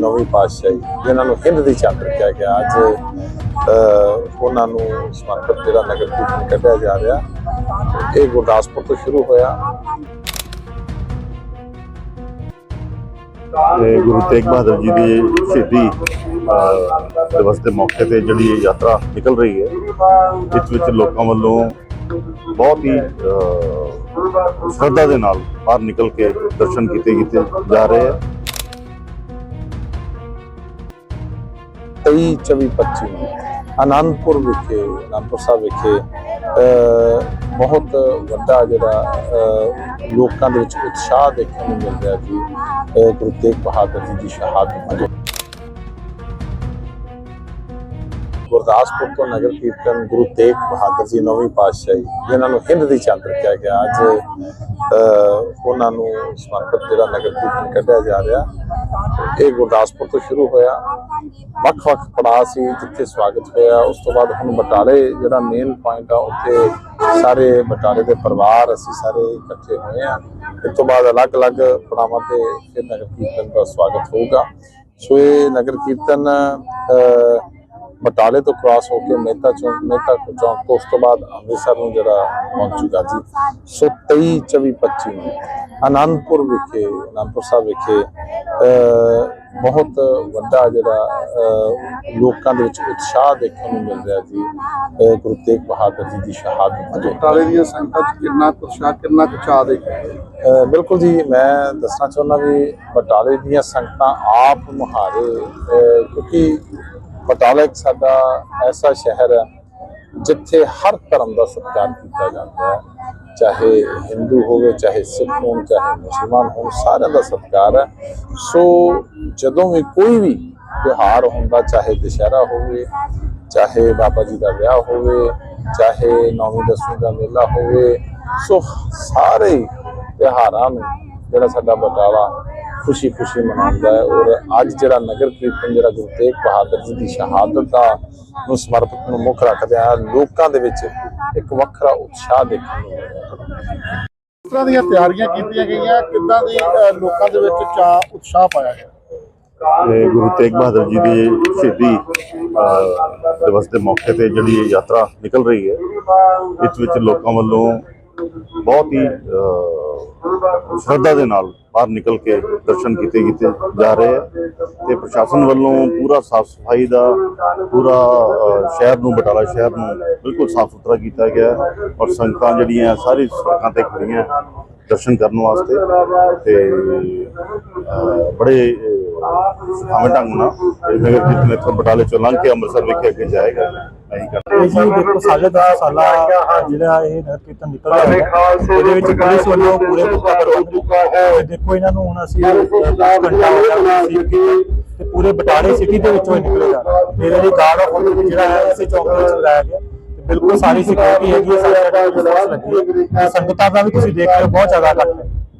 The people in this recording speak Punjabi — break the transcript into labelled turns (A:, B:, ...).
A: ਨੌਵੀਂ ਪਾਤਸ਼ਾਹੀ, ਜਿਨ੍ਹਾਂ ਨੂੰ ਹਿੰਦ ਦੀ ਚਾਦਰ ਕਿਹਾ ਗਿਆ। ਅੱਜ ਉਹਨਾਂ ਨੂੰ ਸਮਰਪਿਤ ਜਿਹੜਾ ਨਗਰ ਕੀਰਤਨ ਕੱਢਿਆ ਜਾ ਰਿਹਾ। ਇਹ ਗੁਰਦਾਸਪੁਰ ਤੋਂ ਸ਼ੁਰੂ ਹੋਇਆ।
B: ਤੇ ਗੁਰੂ ਤੇਗ ਬਹਾਦਰ ਜੀ ਦੀ ਸ਼ਹੀਦੀ ਦਿਵਸ ਦੇ ਮੌਕੇ ਤੇ ਜਿਹੜੀ ਇਹ ਯਾਤਰਾ ਨਿਕਲ ਰਹੀ ਹੈ ਇਸ ਵਿੱਚ ਲੋਕਾਂ ਵੱਲੋਂ ਬਹੁਤ ਹੀ ਸ਼ਰਧਾ ਦੇ ਨਾਲ ਬਾਹਰ ਨਿਕਲ ਕੇ ਦਰਸ਼ਨ ਕੀਤੇ ਕੀਤੇ ਜਾ ਰਹੇ ਹੈ।
A: 23 24 25 ਨੂੰ ਆਨੰਦਪੁਰ ਵਿਖੇ ਆਨੰਦਪੁਰ ਸਾਹਿਬ ਵਿਖੇ ਅਹ, ਬਹੁਤ ਵੱਡਾ ਜਿਹੜਾ ਲੋਕਾਂ ਦੇ ਵਿੱਚ ਉਤਸ਼ਾਹ ਦੇਖਣ ਨੂੰ ਮਿਲ ਰਿਹਾ ਜੀ ਗੁਰੂ ਤੇਗ ਬਹਾਦਰ ਜੀ ਦੀ ਸ਼ਹਾਦਤ ਵਜੋਂ ਗੁਰਦਾਸਪੁਰ ਤੋਂ ਨਗਰ ਕੀਰਤਨ ਗੁਰੂ ਤੇਗ ਬਹਾਦਰ ਜੀ ਨੌਵੀਂ ਪਾਤਸ਼ਾਹੀ ਜਿਨ੍ਹਾਂ ਨੂੰ ਹਿੰਦ ਦੀ ਚਾਦਰ ਕਿਹਾ ਗਿਆ ਅੱਜ ਅਹ, ਉਹਨਾਂ ਨੂੰ ਸਮਰਪਿਤ ਜਿਹੜਾ ਨਗਰ ਕੀਰਤਨ ਕੱਢਿਆ ਜਾ ਰਿਹਾ। ਇਹ ਗੁਰਦਾਸਪੁਰ ਤੋਂ ਸ਼ੁਰੂ ਹੋਇਆ। ਵੱਖ-ਵੱਖ ਪੜਾਅ ਸੀ, ਜਿੱਥੇ ਸਵਾਗਤ ਹੋਇਆ। ਉਸ ਤੋਂ ਬਾਅਦ ਹੁਣ ਬਟਾਲੇ, ਜਿਹੜਾ ਮੇਨ ਪੁਆਇੰਟ ਆ, ਉੱਥੇ ਸਾਰੇ ਬਟਾਲੇ ਦੇ ਪਰਿਵਾਰ, ਅਸੀਂ ਸਾਰੇ ਇਕੱਠੇ ਹੋਏ ਆ ਇਸ ਤੋਂ ਬਾਅਦ ਅਲੱਗ-ਅਲੱਗ ਪੜਾਵਾਂ ਤੇ ਫਿਰ ਨਗਰ ਕੀਰਤਨ ਦਾ ਸਵਾਗਤ ਹੋਊਗਾ। ਸੋ ਇਹ ਨਗਰ ਕੀਰਤਨ ਬਟਾਲੇ ਤੋਂ ਕ੍ਰਾਸ ਹੋ ਕੇ ਮਹਿਤਾ ਚੌਂਕ ਮਹਿਤਾ ਚੌਂਕ ਤੋਂ ਉਸ ਤੋਂ ਬਾਅਦ ਅੰਮ੍ਰਿਤਸਰ ਨੂੰ ਜਿਹੜਾ ਪਹੁੰਚੂਗਾ ਜੀ ਸੋ। 23 24 25 ਨੂੰ ਆਨੰਦਪੁਰ ਵਿਖੇ ਆਨੰਦਪੁਰ ਸਾਹਿਬ ਵਿਖੇ ਬਹੁਤ ਵੱਡਾ ਜਿਹੜਾ ਲੋਕਾਂ ਦੇ ਵਿੱਚ ਉਤਸ਼ਾਹ ਦੇਖਣ ਨੂੰ ਮਿਲ ਰਿਹਾ ਜੀ। ਗੁਰੂ ਤੇਗ ਬਹਾਦਰ ਜੀ ਦੀ ਸ਼ਹਾਦਤ ਵਜੋਂ
C: ਬਟਾਲੇ ਦੀਆਂ ਸੰਗਤਾਂ 'ਚ ਕਿੰਨਾ ਉਤਸ਼ਾਹ ਕਿੰਨਾ ਚਾਅ ਦੇ
A: ਬਿਲਕੁਲ ਜੀ ਮੈਂ ਦੱਸਣਾ ਚਾਹੁੰਦਾ ਵੀ ਬਟਾਲੇ ਦੀਆਂ ਸੰਗਤਾਂ ਆਪ ਮੁਹਾਰੇ ਕਿਉਂਕਿ ਬਟਾਲਾ ਇੱਕ ਸਾਡਾ ਐਸਾ ਸ਼ਹਿਰ ਹੈ ਜਿੱਥੇ ਹਰ ਧਰਮ ਦਾ ਸਤਿਕਾਰ ਕੀਤਾ ਜਾਂਦਾ ਹੈ। ਚਾਹੇ ਹਿੰਦੂ ਹੋਵੇ, ਚਾਹੇ ਸਿੱਖ ਹੋਣ, ਚਾਹੇ ਮੁਸਲਮਾਨ ਹੋਣ, ਸਾਰਿਆਂ ਦਾ ਸਤਿਕਾਰ ਹੈ। ਸੋ ਜਦੋਂ ਵੀ ਕੋਈ ਵੀ ਤਿਉਹਾਰ ਹੁੰਦਾ, ਚਾਹੇ ਦੁਸ਼ਹਿਰਾ ਹੋਵੇ, ਚਾਹੇ ਬਾਬਾ ਜੀ ਦਾ ਵਿਆਹ ਹੋਵੇ, ਚਾਹੇ ਨੌਵੀਂ, ਦਸਵੀਂ ਦਾ ਮੇਲਾ ਹੋਵੇ, ਸੋ ਸਾਰੇ ਹੀ ਤਿਉਹਾਰਾਂ ਨੂੰ ਜਿਹੜਾ ਸਾਡਾ ਬਟਾਲਾ ਖੁਸ਼ੀ ਖੁਸ਼ੀ ਮਨਾਉਂਦਾ ਹੈ ਔਰ ਅੱਜ ਜਿਹੜਾ ਨਗਰ ਕੀਰਤਨ ਜਿਹੜਾ ਗੁਰੂ ਤੇਗ ਬਹਾਦਰ ਜੀ ਦੀ ਸ਼ਹਾਦਤ ਦਾ ਨੂੰ ਸਮਰਪਿਤ ਨੂੰ ਮੁੱਖ ਰੱਖਦੇ ਆ ਲੋਕਾਂ ਦੇ ਵਿੱਚ ਇੱਕ ਵੱਖਰਾ ਉਤਸ਼ਾਹ ਦੇਖਣ ਨੂੰ ਮਿਲ ਰਿਹਾ ਹੈ
C: ਇਸ ਤਰ੍ਹਾਂ ਦੀਆਂ ਤਿਆਰੀਆਂ ਕੀਤੀਆਂ ਗਈਆਂ? ਕਿੱਦਾਂ ਦੀ ਲੋਕਾਂ ਦੇ ਵਿੱਚ ਚਾਅ ਉਤਸ਼ਾਹ ਪਾਇਆ ਗਿਆ?
B: ਤੇ ਗੁਰੂ ਤੇਗ ਬਹਾਦਰ ਜੀ ਦੀ ਸ਼ਹੀਦੀ ਦਿਵਸ ਦੇ ਮੌਕੇ ਤੇ ਜਿਹੜੀ ਇਹ ਯਾਤਰਾ ਨਿਕਲ ਰਹੀ ਹੈ ਇਸ ਵਿੱਚ ਲੋਕਾਂ ਵੱਲੋਂ ਬਹੁਤ ਹੀ ਸ਼ਰਧਾ ਦੇ ਨਾਲ ਬਾਹਰ ਨਿਕਲ ਕੇ ਦਰਸ਼ਨ ਕੀਤੇ ਕੀਤੇ ਜਾ ਰਹੇ ਹੈ ਤੇ ਪ੍ਰਸ਼ਾਸਨ ਵੱਲੋਂ ਪੂਰਾ ਸਾਫ਼ ਸਫ਼ਾਈ ਦਾ ਪੂਰਾ ਸ਼ਹਿਰ ਨੂੰ ਬਟਾਲਾ ਸ਼ਹਿਰ ਨੂੰ ਬਿਲਕੁਲ ਸਾਫ਼ ਸੁਥਰਾ ਕੀਤਾ ਗਿਆ ਔਰ ਸੰਗਤਾਂ ਜਿਹੜੀਆਂ ਸਾਰੀ ਸੜਕਾਂ ਤੇ ਖੜੀਆਂ ਦਰਸ਼ਨ ਕਰਨ ਵਾਸਤੇ ਤੇ ਬੜੇ ਅਹ, ਢੰਗ ਨਾਲ ਇਹ ਨਗਰ ਕੀਰਤਨ ਇੱਥੋਂ ਬਟਾਲੇ ਚੋਂ ਲੰਘ ਕੇ ਅੰਮ੍ਰਿਤਸਰ ਵਿਖੇ ਅੱਗੇ ਜਾਏਗਾ। ਨਹੀਂ
D: ਇਹ ਜੀ ਦੇਖੋ ਸਾਢੇ ਦਸ ਸਾਲਾ ਜਿਹੜਾ ਇਹ ਨਗਰ ਕੀਰਤਨ ਨਿਕਲ ਰਿਹਾ ਹੈ ਇਹਦੇ ਵਿੱਚ ਪੁਲਿਸ ਵੱਲੋਂ ਪੂਰੇ ਪੁਖਤਾ ਪ੍ਰਬੰਧ ਤੇ ਦੇਖੋ ਇਹਨਾਂ ਨੂੰ ਹੁਣ ਅਸੀਂ ਘੰਟਾ ਹੋ ਗਿਆ ਰਿਸੀਵ ਕੀਤਾ ਤੇ ਪੂਰੇ ਬਟਾਲੇ ਸਿਟੀ ਦੇ ਵਿੱਚੋਂ ਨਿਕਲੇ ਜਾ ਰਿਹਾ ਮੇਰੇ ਲਈ ਗਾਰਡ ਆਫ ਆਨਰ ਜਿਹੜਾ ਹੈ ਇਸੇ ਚੌਕ ਦੇ ਵਿੱਚ ਲਾਇਆ ਗਿਆ। ਤੇ ਬਿਲਕੁਲ ਸਾਰੀ ਸਿਕਿਉਰਿਟੀ ਹੈਗੀ ਹੈ ਸਾਰਾ ਲੱਗੀ ਹੈ। ਸੰਗਤਾਂ ਦਾ ਵੀ ਤੁਸੀਂ ਦੇਖ ਰਹੇ ਹੋ ਬਹੁਤ ਜ਼ਿਆਦਾ ਇਕੱਠ ਹੈ।